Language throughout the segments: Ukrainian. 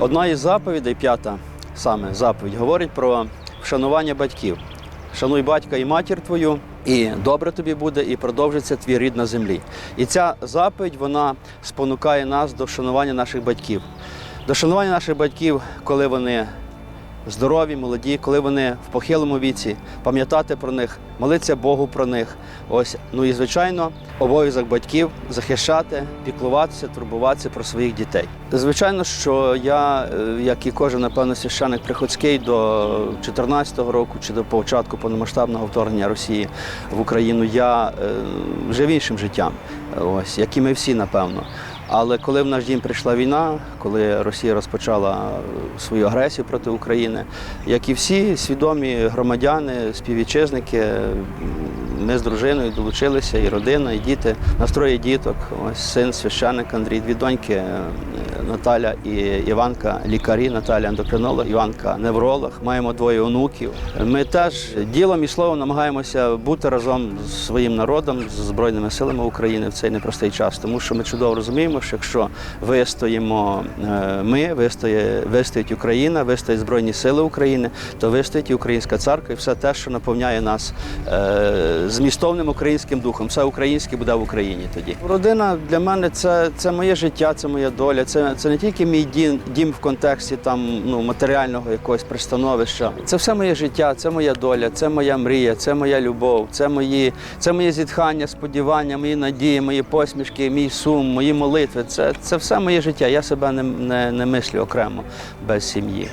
Одна із заповідей, п'ята саме заповідь, говорить про вшанування батьків. Шануй батька і матір твою, і добре тобі буде, і продовжиться твій рід на землі. І ця заповідь вона спонукає нас до вшанування наших батьків. До шанування наших батьків, коли вони здорові, молоді, коли вони в похилому віці, пам'ятати про них, молитися Богу про них. Ось, ну і звичайно, обов'язок батьків захищати, піклуватися, турбуватися про своїх дітей. Звичайно, що я, е, як і кожен, напевно, священик приходський до 2014 року чи до початку повномасштабного вторгнення Росії в Україну, я е, жив іншим життям, ось як і ми всі, напевно. Але коли в наш дім прийшла війна, коли Росія розпочала е, свою агресію проти України, як і всі свідомі громадяни, співвітчизники, ми з дружиною долучилися, і родина, і діти, настрої діток. Ось син священник Андрій, дві доньки е, Наталя і Іванка, лікарі, Наталя ендокринолог, Іванка невролог. Маємо двоє онуків. Ми теж ділом і словом намагаємося бути разом з своїм народом, з Збройними силами України в цей непростий час, тому що ми чудово розуміємо, що якщо вистоїмо е, ми, вистоє, вистоїть Україна, вистоять Збройні Сили України, то вистоїть і Українська церква і все те, що наповняє нас е, змістовним українським духом. Все українське буде в Україні тоді. Родина для мене це, це моє життя, це моя доля. Це, це не тільки мій дім, дім в контексті там ну матеріального якогось пристановища. Це все моє життя, це моя доля, це моя мрія, це моя любов, це мої, це мої зітхання, сподівання, мої надії, мої посмішки, мій сум, мої молитви. Це, це все моє життя. Я себе не, не, не мислю окремо без сім'ї.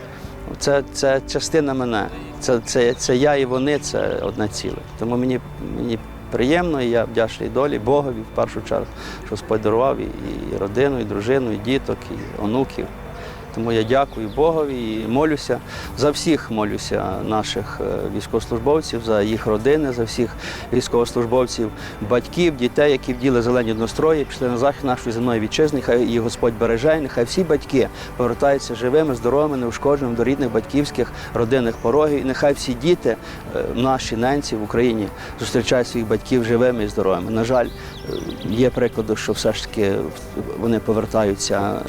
Це, це частина мене. Це, це, це я і вони, це одне ціле. Тому мені, мені приємно, і я вдячний долі Богові в першу чергу, що сподарував дарував і, і родину, і дружину, і діток, і онуків. Тому я дякую Богові і молюся за всіх молюся наших е, військовослужбовців, за їх родини, за всіх військовослужбовців, батьків, дітей, які вділи зелені однострої, пішли на захід нашої земної вітчизни. Хай їх Господь береже, нехай всі батьки повертаються живими, здоровими, неушкодженими до рідних батьківських родинних порогів. І нехай всі діти, е, наші ненці в Україні, зустрічають своїх батьків живими і здоровими. На жаль, е, є приклади, що все ж таки вони повертаються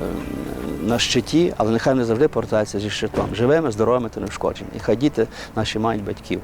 на щиті, але нехай не завжди повертаються зі щитом. Живими, здоровими та неушкодженими. І хай діти наші мають батьків.